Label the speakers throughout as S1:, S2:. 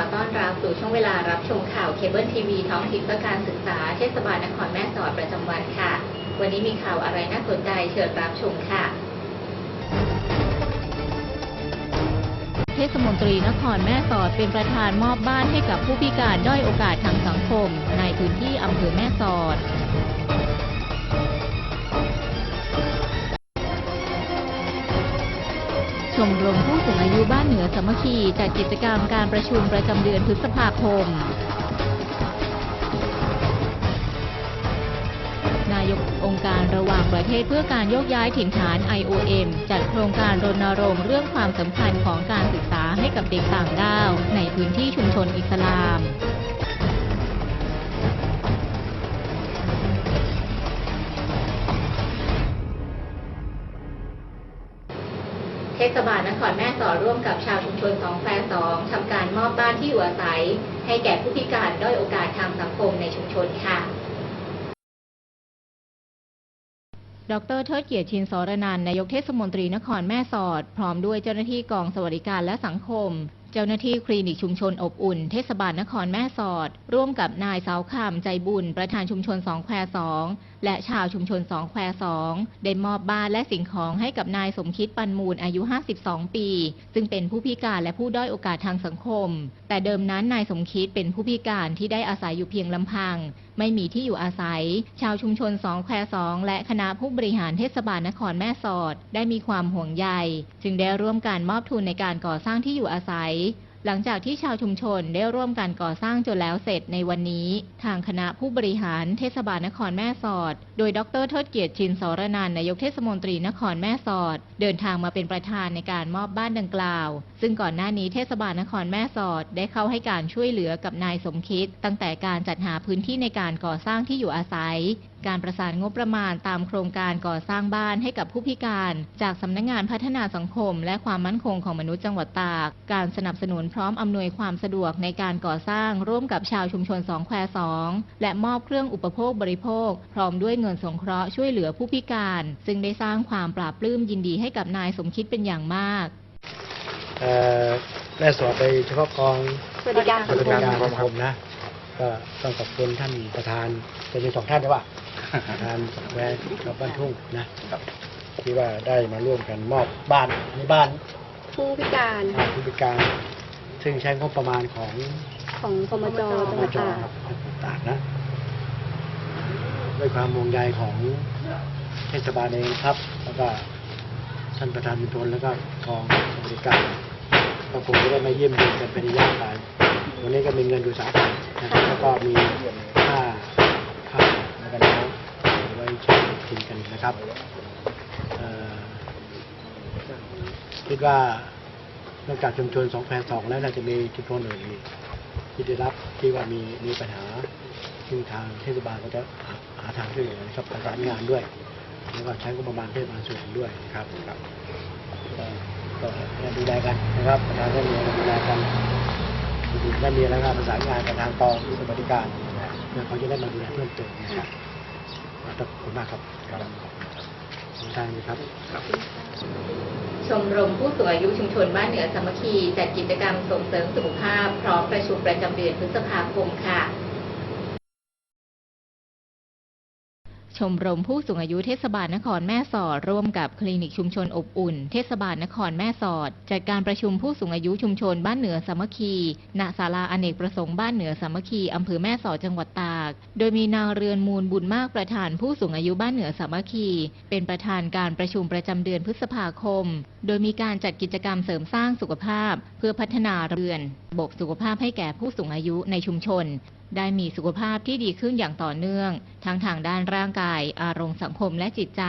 S1: ขอต้อนรับสู่ช่วงเวลารับชมข่าวเคเบิลทีวีท้องถิ่นเพื่อการศึกษาเทศบาลนครแม่สอดประจำวันค่ะ วันนี้มีข่าวอะไรน่าสนใจเชิญรับชมค่ะ เทศมนตรีนครแม่สอดเป็นประธานมอบบ้านให้กับผู้พิการด้อยโอกาสทางสังคม ในพื้นที่อำเภอแม่สอด ชมรมผู้สูงอายุบ้านเหนือสามัคคีจัดกิจกรรมการประชุมประจำเดือนพฤษภาคม นายกองค์การระหว่างประเทศเพื่อการโยกย้ายถิ่นฐาน IOM จัดโครงการรณรงค์เรื่องความสำคัญของการศึกษาให้กับเด็กต่างด้าว ในพื้นที่ชุมชนอิสลาม เทศบาลนครแม่สอดร่วมกับชาวชุมชนสองแควสองทำการมอบบ้านที่อยู่อาศัย ให้แก่ผู้พิการด้อยโอกาสทางสังคมในชุมชนค่ะดรเทิดเกียรติชินสรนันนายกเทศมนตรีนครแม่สอด พร้อมด้วยเจ้าหน้าที่กองสวัสดิการและสังคม เจ้าหน้าที่คลินิกชุมชนอบอุ่น เทศบาลนครแม่สอด ร่วมกับนายสาวคำใจบุญ ประธานชุมชนสองแควสองและชาวชุมชนสองแควสองได้มอบบ้านและสิ่งของให้กับนายสมคิดปันมูลอายุ 52 ปี ซึ่งเป็นผู้พิการและผู้ด้อยโอกาสทางสังคม แต่เดิมนั้นนายสมคิดเป็นผู้พิการที่ได้อาศัยอยู่เพียงลำพัง ไม่มีที่อยู่อาศัย ชาวชุมชนสองแควสองและคณะผู้บริหารเทศบาลนครแม่สอด ได้มีความห่วงใย จึงได้ร่วมการมอบทุนในการก่อสร้างที่อยู่อาศัย หลังจากที่ชาวชุมชนได้ร่วมการก่อสร้างจนแล้วเสร็จในวันนี้ ทางคณะผู้บริหารเทศบาลนครแม่สอด โดยดรเทิดเกียรติชินสรนันนายกเทศมนตรีนครแม่สอด เดินทางมาเป็นประธานในการมอบบ้านดังกล่าว ซึ่งก่อนหน้านี้เทศบาลนครแม่สอดได้เข้าให้การช่วยเหลือกับนายสมคิด ตั้งแต่การจัดหาพื้นที่ในการก่อสร้างที่อยู่อาศัยการประสานงบประมาณตามโครงการก่อสร้างบ้านให้กับผู้พิการ จากสำนักงานพัฒนาสังคม และความมั่นคงของมนุษย์จังหวัดตาก การสนับสนุนพร้อมอำนวยความสะดวกในการก่อสร้างร่วมกับชาวชุมชนสองแควสองและมอบเครื่องอุปโภคบริโภค พร้อมด้วยเงินสงเคราะห์ช่วยเหลือผู้พิการ ซึ่งได้สร้างความปราบปลื้มยินดีให้กับนายสมคิดเป็นอย่างมาก
S2: เอ่อแม่สอบไปเฉพาะกอง
S3: สวัสดิการ
S2: สวัสดิการสังคมนะ ก็ต้องขอบคุณท่านประธานจะมีสองท่านใช่ปะประธานสังแวร์กับบ้านทุ่งนะที่ว่าได้มาร่วมกันมอบบ้านในบ้าน
S3: ผู้พิการ
S2: อ่าผู้พิการ ซึ่งใช้งบประมาณของ
S3: ของพมจจังหวัดตาก
S2: ตากนะ ด้วยความห่วงใยของเทศบาลเองครับ แล้วก็ท่านประธานชุมชนแล้วก็กองสวัสดิการก็คงจะได้มาเยี่ยมเยียนกันเป็นระยะไปวันนี้ก็มีเงินอยู่สามพัน นะครับแล้วก็มีค่าค่าแล้วก็น้ำเอาไว้ใช้กินกันนะครับคิดว่านอกจากชุมชนสองแพรสองแล้วน่าจะมีชุมชนอื่นอีกที่ได้รับที่ว่ามีมีปัญหาซึ่งทางเทศบาลก็จะหาหาทางช่วยเหลือนะครับประสานงานด้วย แล้วก็ใช้งบประมาณเทศบาลส่วนด้วยนะครับครับก็ดูแลกันนะครับประธานได้มีดูแลกัน ดีๆได้มีแล้วก็ประสานงานกับทางกองสวัสดิการเพื่อเขาจะได้มาดูแลเพิ่มเติมนะครับขอบคุณมากครับครับขอบคุณท่านครับ
S1: ชมรมผู้สูงอายุชุมชนบ้านเหนือสามัคคีจัดกิจกรรมส่งเสริมสุขภาพ พร้อมประชุมประจำเดือนพฤษภาคมค่ะ ชมรมผู้สูงอายุเทศบาลนครแม่สอด ร่วมกับคลินิกชุมชนอบอุ่น เทศบาลนครแม่สอด จัดการประชุมผู้สูงอายุชุมชนบ้านเหนือสามัคคีณศาลาอเนกประสงค์บ้านเหนือสามัคคีอำเภอแม่สอดจังหวัดตาก โดยมีนางเรือนมูลบุญมากประธานผู้สูงอายุบ้านเหนือสามัคคี เป็นประธานการประชุมประจำเดือนพฤษภาคม โดยมีการจัดกิจกรรมเสริมสร้างสุขภาพ เพื่อพัฒนาเรือนบบสุขภาพให้แก่ผู้สูงอายุในชุมชน ได้มีสุขภาพที่ดีขึ้นอย่างต่อเนื่อง ทั้งทางด้านร่างกาย อารมณ์สังคมและจิตใจ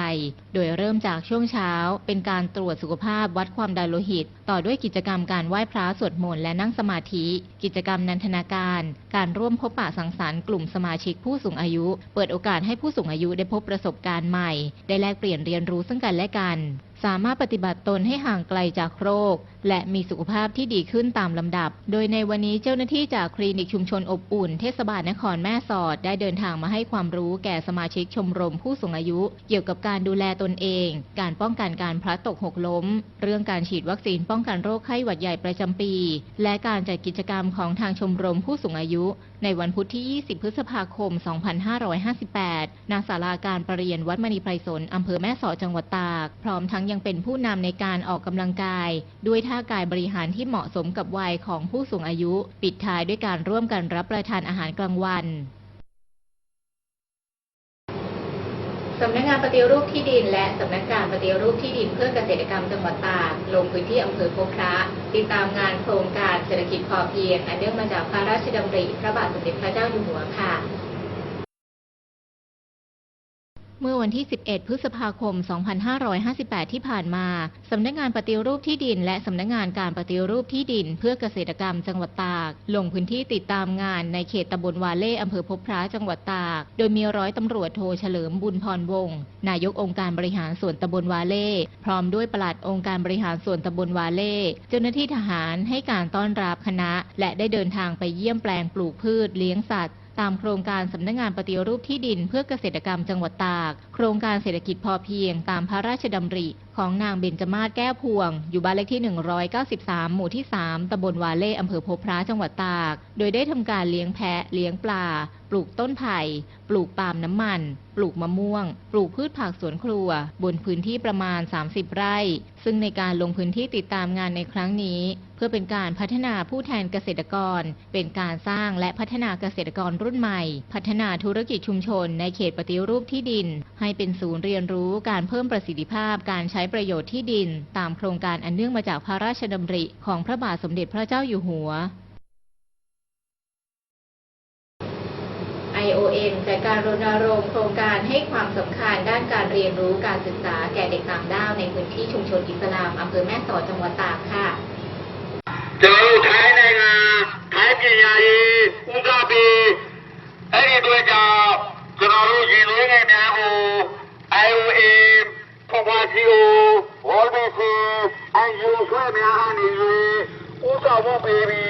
S1: โดยเริ่มจากช่วงเช้า เป็นการตรวจสุขภาพวัดความดันโลหิต ต่อด้วยกิจกรรมการไหว้พระสวดมนต์และนั่งสมาธิ กิจกรรมนันทนาการ การร่วมพบปะสังสรรค์กลุ่มสมาชิกผู้สูงอายุ เปิดโอกาสให้ผู้สูงอายุได้พบประสบการณ์ใหม่ ได้แลกเปลี่ยนเรียนรู้ซึ่งกันและกัน สามารถปฏิบัติตนให้ห่างไกลจากโรคและมีสุขภาพที่ดีขึ้นตามลำดับ โดยในวันนี้เจ้าหน้าที่จากคลินิกชุมชนอบอุ่น เทศบาลนครแม่สอด ได้เดินทางมาให้ความรู้แก่สมาชิกชมรมผู้สูงอายุ เกี่ยวกับการดูแลตนเอง การป้องกันการพลัดตกหกล้ม เรื่องการฉีดวัคซีนป้องกันโรคไข้หวัดใหญ่ประจำปี และการจัดกิจกรรมของทางชมรมผู้สูงอายุ ในวันพุธที่ 20 พฤษภาคม 2558 ณ ศาลาการประเรียนวัดมณีไพรสนอำเภอแม่สอดจังหวัดตาก พร้อมทั้งยังเป็นผู้นำในการออกกำลังกายด้วยท่ากายบริหารที่เหมาะสมกับวัยของผู้สูงอายุ ปิดท้ายด้วยการร่วมกันรับประทานอาหารกลางวันสำนักงานปฏิรูปที่ดิน และสำนักงานปฏิรูปที่ดินเพื่อเกษตรกรรมจังหวัดตากลงพื้นที่อำเภอพบพระติดตามงานโครงการเศรษฐกิจพอเพียงอันเนื่องมาจากพระราชดำริพระบาทสมเด็จพระเจ้าอยู่หัวค่ะ เมื่อวันที่ 11 พฤษภาคม 2558 ที่ผ่านมา สำนักงานปฏิรูปที่ดิน และสำนักงานการปฏิรูปที่ดิน เพื่อเกษตรกรรมจังหวัดตาก ลงพื้นที่ติดตามงานในเขตตำบลวาเล่อำเภอพบพระจังหวัดตาก โดยมีร้อยตำรวจโทเฉลิมบุญพรวงศ์นายกองค์การบริหารส่วนตำบลวาเล่ พร้อมด้วยปลัดองค์การบริหารส่วนตำบลวาเล่ เจ้าหน้าที่ทหารให้การต้อนรับคณะ และได้เดินทางไปเยี่ยมแปลงปลูกพืชเลี้ยงสัตว์ตามโครงการสำนักงานปฏิรูปที่ดินเพื่อเกษตรกรรมจังหวัดตาก โครงการเศรษฐกิจพอเพียงตามพระราชดำริ ของนางเบญจมาศแก้วพวง อยู่บ้านเลขที่ 193 หมู่ที่ 3ตำบลวาเล่อำเภอพบพระจังหวัดตาก โดยได้ทำการเลี้ยงแพะ เลี้ยงปลา ปลูกต้นไผ่ ปลูกปาล์มน้ำมัน ปลูกมะม่วง ปลูกพืชผักสวนครัว บนพื้นที่ประมาณ 30 ไร่ ซึ่งในการลงพื้นที่ติดตามงานในครั้งนี้ เพื่อเป็นการพัฒนาผู้แทนเกษตรกร เป็นการสร้างและพัฒนาเกษตรกรรุ่นใหม่ พัฒนาธุรกิจชุมชน ในเขตปฏิรูปที่ดิน ให้เป็นศูนย์เรียนรู้การเพิ่มประสิทธิภาพการใช้ประโยชน์ที่ดิน ตามโครงการอันเนื่องมาจากพระราชดำริของพระบาทสมเด็จพระเจ้าอยู่หัว IOM จัดการรณรงค์โครงการให้ความสำคัญด้านการเรียนรู้การศึกษาแก่เด็กต่างด้าวในพื้นที่ชุมชนอิสลามอำเภอแม่สอดจังหวัดตากค่ะ
S4: เจ้าไทยในงานไทยปัญญาอีอุกาบีไอ้ด้วยจ้าจะเรารู้ยิรู้ไงนะโอ IOM พวว่าซีโอวอลเบซีไอ้ยูช่วยไม่อานีอุกาบเบบี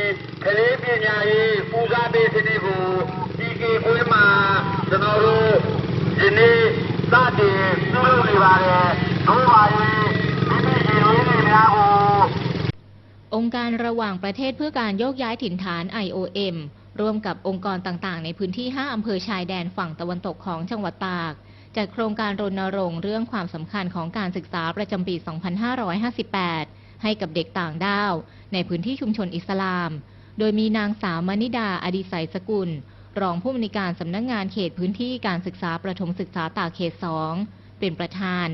S4: ทะเลปัญญาอีอุกาบีที่นี่กู မှာကျွန်တော်တို့ဒီနေ့စတင်ပြုလုပ်နေပါတယ်တို့ပါရင်မိမိရင်သွေးငယ်များကို
S1: องค์การระหว่างประเทศเพื่อการโยกย้ายถิ่นฐาน IOM ร่วมกับองค์กรต่างๆ ในพื้นที่ 5 อำเภอชายแดนฝั่งตะวันตกของจังหวัดตาก จัดโครงการรณรงค์เรื่องความสำคัญของการศึกษาประจำปี 2558 ให้กับเด็กต่างด้าว ในพื้นที่ชุมชนอิสลาม โดยมีนางสาวมณิดาอดิไสยสกุล รองผู้อำนวยการสำนักงงานเขตพื้นที่การศึกษาประถมศึกษาตากเขต 2 เป็นประธาน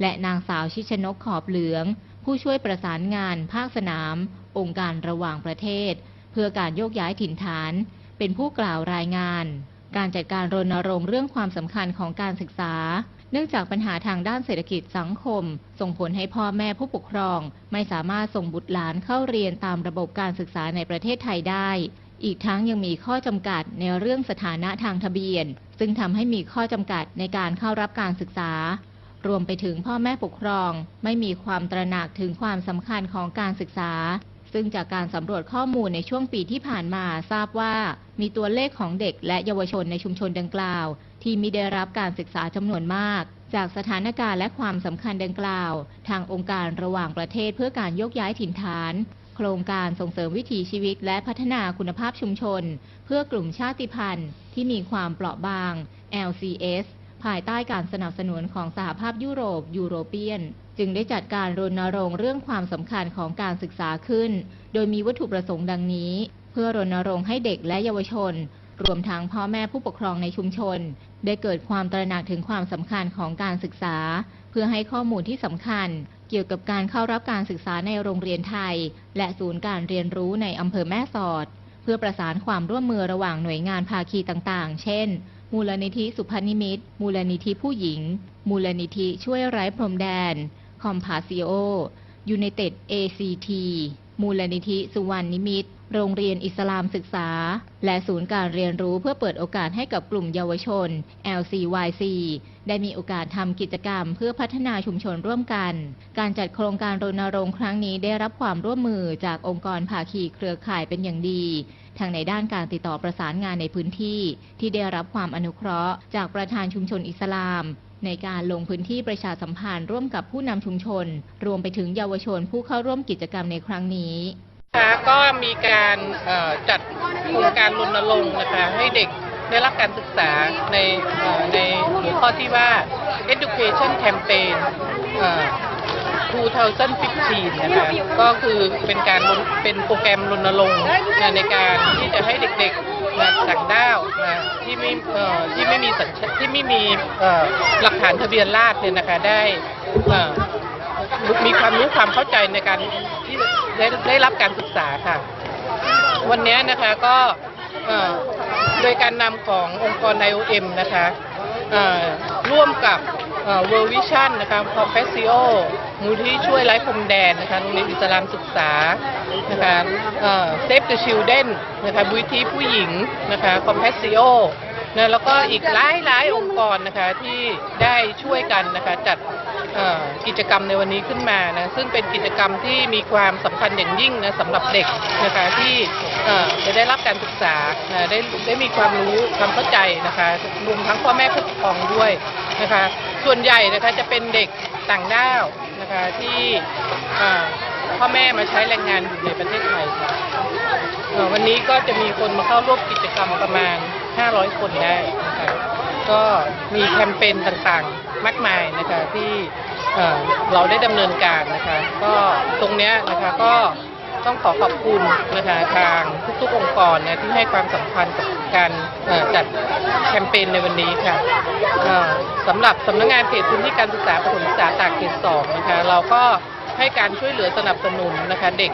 S1: และนางสาวชิชนกขอบเหลือง ผู้ช่วยประสานงาน ภาคสนาม องค์การระหว่างประเทศ เพื่อการโยกย้ายถิ่นฐาน เป็นผู้กล่าวรายงาน การจัดการรณรงค์เรื่องความสำคัญของการศึกษาเนื่องจากปัญหาทางด้านเศรษฐกิจสังคม ส่งผลให้พ่อแม่ผู้ปกครอง ไม่สามารถส่งบุตรหลานเข้าเรียนตามระบบการศึกษาในประเทศไทยได้ อีกทั้งยังมีข้อจำกัดในเรื่องสถานะทางทะเบียน ซึ่งทำให้มีข้อจำกัดในการเข้ารับการศึกษา รวมไปถึงพ่อแม่ปกครอง ไม่มีความตระหนักถึงความสำคัญของการศึกษา ซึ่งจากการสำรวจข้อมูลในช่วงปีที่ผ่านมาทราบว่า มีตัวเลขของเด็กและเยาวชนในชุมชนดังกล่าว ที่มีได้รับการศึกษาจำนวนมากจากสถานการณ์และความสำคัญดังกล่าว ทางองค์การระหว่างประเทศเพื่อการยกย้ายถิ่นฐาน โครงการส่งเสริมวิถีชีวิตและพัฒนาคุณภาพชุมชน เพื่อกลุ่มชาติพันธุ์ที่มีความเปราะบาง LCS ภายใต้การสนับสนุนของสหภาพยุโรปยูโรเปียน จึงได้จัดการรณรงค์เรื่องความสำคัญของการศึกษาขึ้น โดยมีวัตถุประสงค์ดังนี้ เพื่อรณรงค์ให้เด็กและเยาวชน รวมทั้งพ่อแม่ผู้ปกครองในชุมชน ได้เกิดความตระหนักถึงความสำคัญของการศึกษา เพื่อให้ข้อมูลที่สำคัญ เกี่ยวกับการเข้ารับการศึกษาในโรงเรียนไทย และศูนย์การเรียนรู้ในอำเภอแม่สอด เพื่อประสานความร่วมมือระหว่างหน่วยงานภาคีต่างๆ เช่น มูลนิธิสุพนิมิตมูลนิธิผู้หญิง มูลนิธิช่วยไร้พรมแดน คอมพาซิโอยูเนเต็ด ACT มูลนิธิสุวรรณนิมิตโรงเรียนอิสลามศึกษา และศูนย์การเรียนรู้เพื่อเปิดโอกาสให้กับกลุ่มเยาวชน LCYC ได้มีโอกาสทำกิจกรรมเพื่อพัฒนาชุมชนร่วมกัน การจัดโครงการรณรงค์ครั้งนี้ได้รับความร่วมมือจากองค์กรภาคีเครือข่ายเป็นอย่างดีทั้งในด้านการติดต่อประสานงานในพื้นที่ ที่ได้รับความอนุเคราะห์ จากประธานชุมชนอิสลาม ในการลงพื้นที่ประชาสัมพันธ์ร่วมกับผู้นำชุมชน รวมไปถึงเยาวชนผู้เข้าร่วมกิจกรรมในครั้งนี้
S5: นะคะก็มีการจัดโครงการรณรงค์นะคะให้เด็กได้รับการศึกษาในในหัวข้อที่ว่า education campaign เอ่อ2015 นะคะก็คือเป็นการเป็นโปรแกรมรณรงค์ในการที่จะให้เด็กๆ นต่างด้าวนะที่ไม่เอ่อที่ไม่มีสัญชาติที่ไม่มีเอ่อหลักฐานทะเบียนราษฎรเนี่ยนะคะได้เอ่อมีความรู้ความเข้าใจในการที่ได้ได้รับการศึกษาค่ะ วันนี้นะคะก็เอ่อโดยการนำขององค์กร IOM นะคะเอ่อร่วมกับ เอ่อ World Vision นะคะ Professio มูลที่ช่วยไร้พรมแดนนะคะโรงเรียนอิสลามศึกษานะคะเอ่อ Save the Children นะคะบุญที่ผู้หญิงนะคะ Compasio นะแล้วก็อีกหลายหลายองค์กรนะคะที่ได้ช่วยกันนะคะจัดกิจกรรมในวันนี้ขึ้นมานะซึ่งเป็นกิจกรรมที่มีความสำคัญอย่างยิ่งนะสำหรับเด็กนะคะที่จะได้รับการศึกษาได้ได้มีความรู้ความเข้าใจนะคะรวมทั้งพ่อแม่ผู้ปกครองด้วยนะคะ ส่วนใหญ่นะคะจะเป็นเด็กต่างด้าวนะคะที่พ่อแม่มาใช้แรงงานอยู่ในประเทศไทยค่ะวันนี้ก็จะมีคนมาเข้าร่วมกิจกรรมประมาณ 500 คนได้นะคะก็มีแคมเปญต่างๆมากมายนะคะที่เอ่อเราได้ดำเนินการนะคะ ก็ตรงเนี้ยนะคะก็ ต้องขอขอบคุณนะคะทางทุกๆองค์กรนะที่ให้ความสำคัญกับการจัดแคมเปญในวันนี้ค่ะสำหรับสำนักงานเขตพื้นที่การศึกษาประถมศึกษาตากเขตสองนะคะเราก็ให้การช่วยเหลือสนับสนุนนะคะเด็ก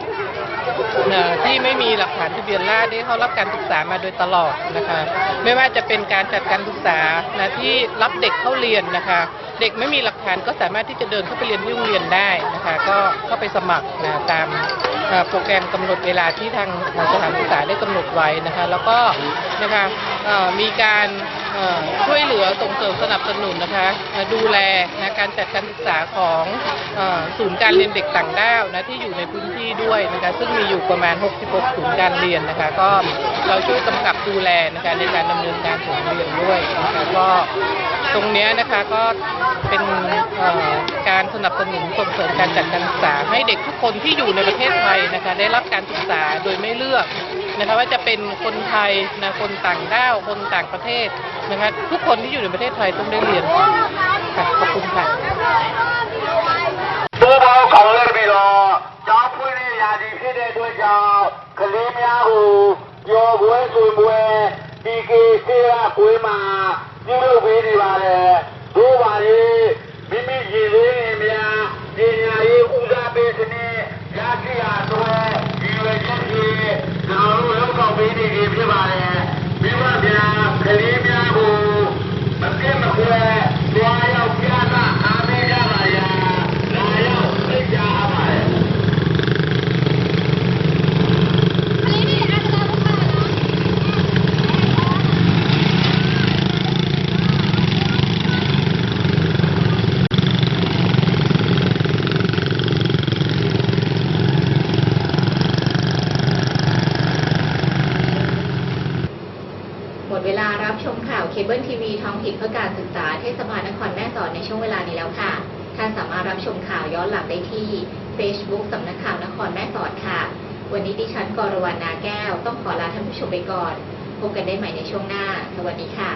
S5: ที่ไม่มีหลักฐานทะเบียนราษฎร์ได้เข้ารับการศึกษามาโดยตลอดนะคะไม่ว่าจะเป็นการจัดการศึกษานะที่รับเด็กเข้าเรียนนะคะ เด็กไม่มีหลักฐานก็สามารถที่จะเดินเข้าไปเรียนที่โรงเรียนได้นะคะ ก็เข้าไปสมัครนะตาม โปรแกรมกำหนดเวลาที่ทางสถานศึกษาได้กำหนดไว้นะคะ แล้วก็นะคะมีการ ช่วยเหลือส่งเสริมสนับสนุนนะคะดูแลนะการจัดการศึกษาของศูนย์การเรียนเด็กต่างด้าวนะที่อยู่ในพื้นที่ด้วยนะคะซึ่งมีอยู่ประมาณ 66 ศูนย์การเรียนนะคะ ก็เราช่วยกำกับดูแลนะคะในการดำเนินการของโรงเรียนด้วยนะคะก็ตรงนี้นะคะก็เป็นการสนับสนุนส่งเสริมการจัดการศึกษาให้เด็กทุกคนที่อยู่ในประเทศไทยนะคะได้รับการศึกษาโดยไม่เลือก นะคะว่าจะเป็นคนไทยนะคนต่างด้าวคนต่างประเทศนะคะทุกคนที่อยู่ในประเทศไทยต้องได้เรียนค่ะขอบคุณค่ะ
S1: ตัวเราของเรือบิโลจอผู้นยาดีพี่เดด้วยจอคลีมยาหูโยบุ้ยซุยบุ้ดีกีเสียคุยมา ที่ Facebook สำนักข่าวนครแม่สอดค่ะ วันนี้ดิฉันกรวรรณาแก้ว ต้องขอลาท่านผู้ชมไปก่อน พบกันได้ใหม่ในช่วงหน้า สวัสดีค่ะ